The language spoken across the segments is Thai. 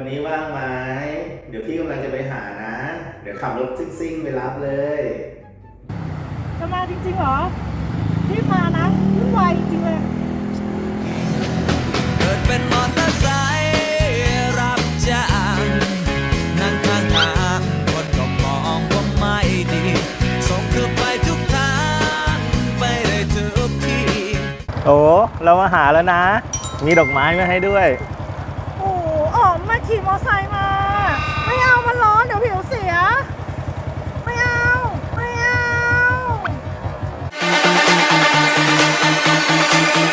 วันนี้ว่างไหมเดี๋ยวพี่กำลังจะไปหานะ เดี๋ยวขับรถซิ่งๆไปรับเลย จะมาจริงๆเหรอรีบมานะวุ่นวายจริงๆเลย เกิดเป็นมอเตอร์ไซค์รับจ้างนั่งข้างทางคนก็มองว่าไม่ดี ส่งคือไปทุกทางไปได้ทุกที่ โอ้เรามาหาแล้วนะ มีดอกไม้มาให้ด้วย โอ้โหอ๋อมมา ขี่มอเตอร์ไซค์มา ไม่เอามันร้อนเดี๋ยวผิวเสีย ไม่เอา ไม่เอา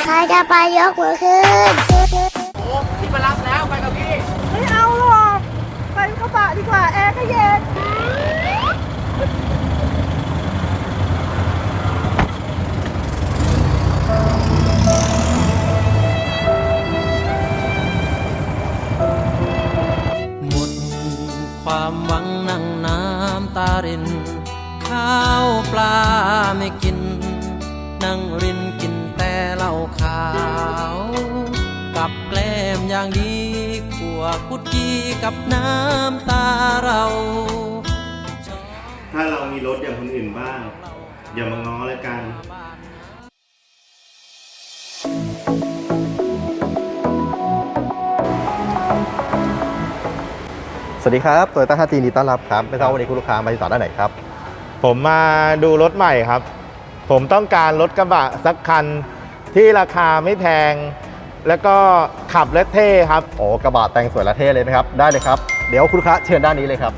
ใครจะไปยกมือขึ้น ตาริน ข้าวปลาไม่กิน นั่งรินกินแต่เหล้าขาว กับแกล้มอย่างดีขัวกุดกี้กับน้ำตาเรา ถ้าเรามีรถอย่างคนอื่นบ้าง อย่ามาง้อแลยกัน สวัสดีครับโตโยต้า 5G นีต้อนรับครับ ไม่ทราบวันนี้คุณลูกค้ามาติดต่อด้านไหนครับ ผมมาดูรถใหม่ครับ ผมต้องการรถกระบะสักคันที่ราคาไม่แพง แล้วก็ขับและเท่ครับ โอ้กระบะแต่งสวยและเท่เลยนะครับ ได้เลยครับ เดี๋ยวคุณลูกค้าเชิญด้านนี้เลยครับ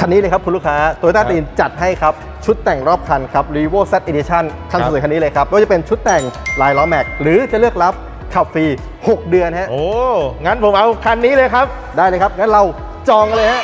คันนี้เลยครับคุณลูกค้าโตโยต้าครับตีนจัดให้ครับ ชุดแต่งรอบคันครับ r e v o Z Edition คันครับสวยคันนี้เลยครับไม่ว่าจะเป็นชุดแต่งลายล้อแม็ก หรือจะเลือกรับ ขับฟรี 6 เดือนฮะ โอ้ งั้นผมเอาคันนี้เลยครับ ได้เลยครับ งั้นเราจองกันเลยฮะ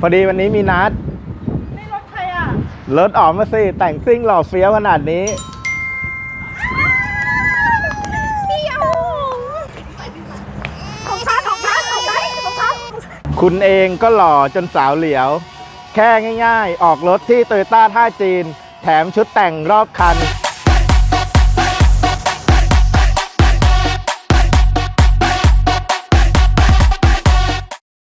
พอดีวันนี้มีนัดนี่รถใครอะ รถออกมาสิ แต่งซิ่งหล่อเฟี้ยวขนาดนี้ พี่เอาของฉันของฉันของฉันของฉันคุณเองก็หล่อจนสาวเหลียว แค่ง่ายๆ ออกรถที่โตโยต้าท่าจีน แถมชุดแต่งรอบคัน